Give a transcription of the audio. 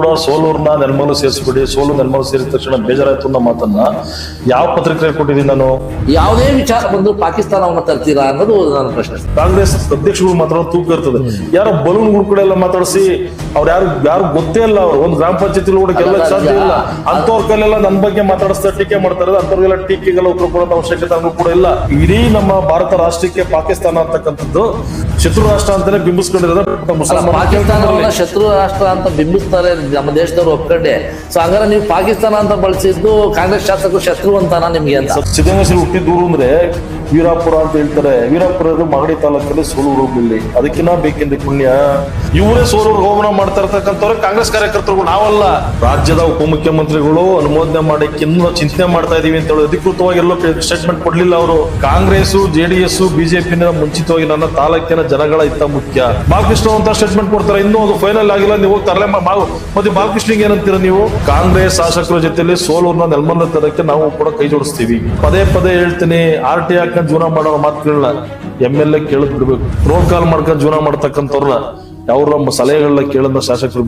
ಕೂಡ ಸೋಲೂರ್ನ ನೆಲಮಲು ಸೇರಿಸ್ಬಿಡಿ ಸೋಲು ನೆಲಮಲು ಸೇರಿದ ತಕ್ಷಣ ಬೇಜಾರಾಯ್ತು ಅನ್ನೋ ಮಾತನ್ನ ಯಾವ ಪತ್ರಿಕೆ ಕೊಟ್ಟಿದ್ದೀನಿ ನಾನು? ಯಾವುದೇ ವಿಚಾರ ಬಂದ್ರು ಪಾಕಿಸ್ತಾನವನ್ನು ತರ್ತೀರಾ ಅನ್ನೋದು ನನ್ನ ಪ್ರಶ್ನೆ. ಕಾಂಗ್ರೆಸ್ ಅಧ್ಯಕ್ಷಗಳು ಮಾತ್ರ ತೂಕ ಇರ್ತದೆ. ಯಾರೋ ಬಲೂನ್ ಕೂಡ ಎಲ್ಲ ಮಾತಾಡಿಸಿ ಅವ್ರು ಯಾರು ಯಾರು ಗೊತ್ತೇ ಇಲ್ಲ ಅವ್ರು. ಒಂದು ಗ್ರಾಮ ಪಂಚಾಯತಿ ಕೂಡ ಸಾಧ್ಯ ಇಲ್ಲ. ಅಂತವ್ರ ಕೈಲೆಲ್ಲ ನನ್ನ ಬಗ್ಗೆ ಮಾತಾಡಿಸ್ತಾ ಟೀಕೆ ಮಾಡ್ತಾರೆ ಅಂತವ್ರಿಗೆಲ್ಲ ಟೀಕೆಗೆಲ್ಲ ಉತ್ತರ ಕೊಡೋದು ಅವಶ್ಯಕತೆ ಕೂಡ ಇಲ್ಲ. ಇಡೀ ನಮ್ಮ ಭಾರತ ರಾಷ್ಟ್ರಕ್ಕೆ ಪಾಕಿಸ್ತಾನ ಅಂತಕ್ಕಂಥದ್ದು ಶತ್ರು ರಾಷ್ಟ್ರ ಅಂತಾನೆ ಬಿಂಬಿಸ್ಕೊಂಡಿರೋದು ಪಾಕಿಸ್ತಾನ ಪಾಕಿಸ್ತಾನವನ್ನ ಶತ್ರು ರಾಷ್ಟ್ರ ಅಂತ ಬಿಂಬಿಸ್ತಾರೆ ನಮ್ಮ ದೇಶದವ್ರು ಒಪ್ಕೊಂಡೆ. ಸೊ ಹಂಗಾರೆ ನೀವು ಪಾಕಿಸ್ತಾನ ಅಂತ ಬಳಸಿದ್ದು ಕಾಂಗ್ರೆಸ್ ಶಾಸಕರು ಶತ್ರು ಅಂತಾನ ನಿಮ್ಗೆ ಅಂತ? ಸಿದ್ದಗಂಗೇಶ್ವರ ಹುಟ್ಟಿದೂರು ಅಂದ್ರೆ ವೀರಾಪುರ ಅಂತ ಹೇಳ್ತಾರೆ. ವೀರಾಪುರ ಮಾಗಡಿ ತಾಲೂಕಲ್ಲಿ ಸೋಲೂರು ಹೋಗ್ಲಿ ಅದಕ್ಕಿನ್ನ ಬೇಕೆಂದ್ರೆ ಪುಣ್ಯ. ಇವರೇ ಸೋಲೂರು ಹೋಮನ ಮಾಡ್ತಾ ಇರ್ತಕ್ಕಂಥವ್ರು ಕಾಂಗ್ರೆಸ್ ಕಾರ್ಯಕರ್ತರು ನಾವಲ್ಲ. ರಾಜ್ಯದ ಉಪಮುಖ್ಯಮಂತ್ರಿಗಳು ಅನುಮೋದನೆ ಮಾಡಿ ಇನ್ನೂ ಚಿಂತನೆ ಮಾಡ್ತಾ ಇದೀವಿ ಅಂತ ಹೇಳಿ ಅಧಿಕೃತವಾಗಿ ಎಲ್ಲೋ ಸ್ಟೇಟ್ಮೆಂಟ್ ಕೊಡ್ಲಿಲ್ಲ ಅವರು. ಕಾಂಗ್ರೆಸ್ ಜೆಡಿಎಸ್ ಬಿಜೆಪಿ ಮುಂಚಿತವಾಗಿ ನನ್ನ ತಾಲೂಕಿನ ಜನಗಳ ಇತ್ತ ಮುಖ್ಯ. ಬಾಲಕೃಷ್ಣ ಅಂತ ಸ್ಟೇಟ್ಮೆಂಟ್ ಕೊಡ್ತಾರೆ. ಇನ್ನೂ ಅದು ಫೈನಲ್ ಆಗಿಲ್ಲ. ನೀವು ತರಲೆ ಮತ್ತೆ ಬಾಲಕೃಷ್ಣಿಗೆ ಏನಂತೀರ ನೀವು? ಕಾಂಗ್ರೆಸ್ ಶಾಸಕರ ಜೊತೆಲಿ ಸೋಲೂರ್ನ ನೆಲಮಲ್ಲ ತರಕ್ಕೆ ನಾವು ಕೂಡ ಕೈ ಜೋಡಿಸ್ತೀವಿ. ಪದೇ ಪದೇ ಹೇಳ್ತೀನಿ, ಆರ್ ಟಿ ಹಾಕೊಂಡ್ ಜೀವನ ಮಾಡೋ ಮಾತುಗಳನ್ನ ಎಂ ಎಲ್ ಎ ಕೇಳದ್ ಬಿಡ್ಬೇಕು. ರೋಡ್ ಕಾಲ್ ಮಾಡ್ಕೊಂಡ್ ಜೀವನ ಮಾಡ್ತಕ್ಕಂಥವ್ರನ್ನ ಅವ್ರ ಸಲಹೆಗಳನ್ನ ಕೇಳದ ಶಾಸಕರು